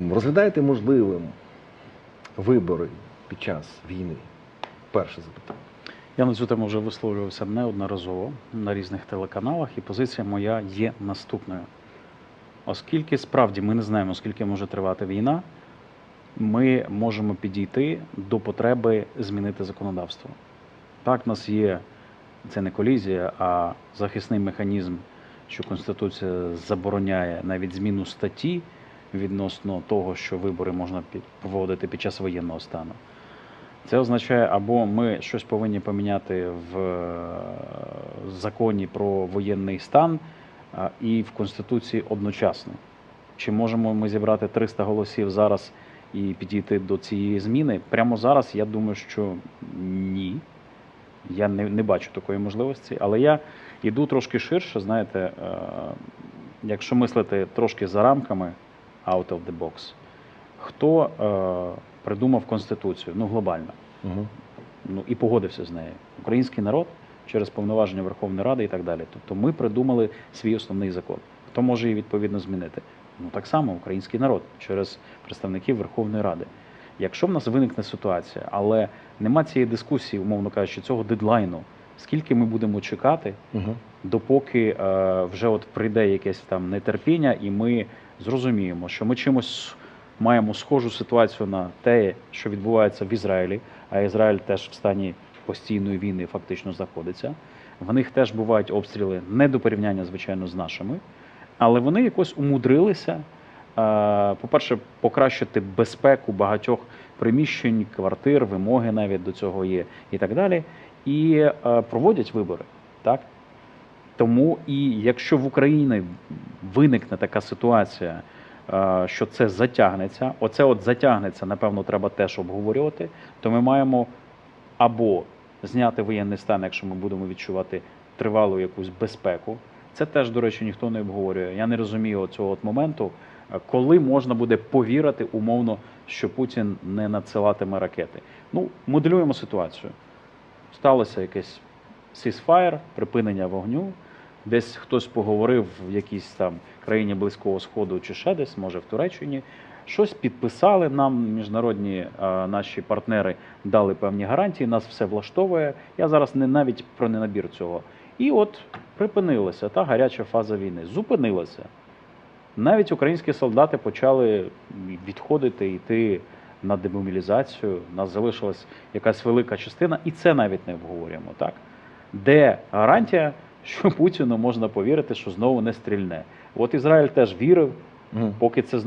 Розглядаєте можливим вибори під час війни? Перше запитання. Я на цю тему вже висловлювався неодноразово на різних телеканалах, і позиція моя є наступною. Оскільки справді ми не знаємо, скільки може тривати війна, ми можемо підійти до потреби змінити законодавство. Так, в нас є це не колізія, а захисний механізм, що Конституція забороняє навіть зміну статті відносно того, що вибори можна проводити під час воєнного стану. Це означає, або ми щось повинні поміняти в е, законі про воєнний стан і в Конституції одночасно. Чи можемо ми зібрати 300 голосів зараз і підійти до цієї зміни? Прямо зараз я думаю, що ні. Я не, не бачу такої можливості, але я йду трошки ширше, знаєте, е, якщо мислити трошки за рамками out of the box, хто е, придумав Конституцію? Ну, глобально Угу. ну і погодився з нею. Український народ через повноваження Верховної Ради і так далі. Тобто ми придумали свій основний закон. Хто може її відповідно змінити? Ну так само український народ через представників Верховної Ради. Якщо в нас виникне ситуація, але нема цієї дискусії, умовно кажучи, цього дедлайну, скільки ми будемо чекати, Угу. допоки е, вже от прийде якесь там нетерпіння, і ми зрозуміємо, що ми чимось маємо схожу ситуацію на те, що відбувається в Ізраїлі, а Ізраїль теж в стані постійної війни фактично знаходиться. В них теж бувають обстріли не до порівняння, звичайно, з нашими, але вони якось умудрилися, е, по-перше, покращити безпеку багатьох приміщень, квартир, вимоги навіть до цього є і так далі. І е, проводять вибори. Так? Тому і якщо в Україні виникне така ситуація, е, що це затягнеться, оце от затягнеться, напевно, треба теж обговорювати, то ми маємо або зняти воєнний стан, якщо ми будемо відчувати тривалу якусь безпеку. Це теж, до речі, ніхто не обговорює. Я не розумію цього от моменту, е, коли можна буде повірити умовно, що Путін не надсилатиме ракети. Ну, моделюємо ситуацію. Сталося якесь ceasefire, припинення вогню. Десь хтось поговорив в якійсь там країні Близького Сходу чи ще десь, може в Туреччині. Щось підписали нам, міжнародні е, наші партнери дали певні гарантії, нас все влаштовує. Я зараз не навіть про ненабір цього. І от припинилася та гаряча фаза війни. Зупинилася. Навіть українські солдати почали відходити, йти на демобілізацію. У нас залишилась якась велика частина, і це навіть не обговорюємо. Так? Де гарантія, що Путіну можна повірити, що знову не стрільне? От Ізраїль теж вірив, поки це знову.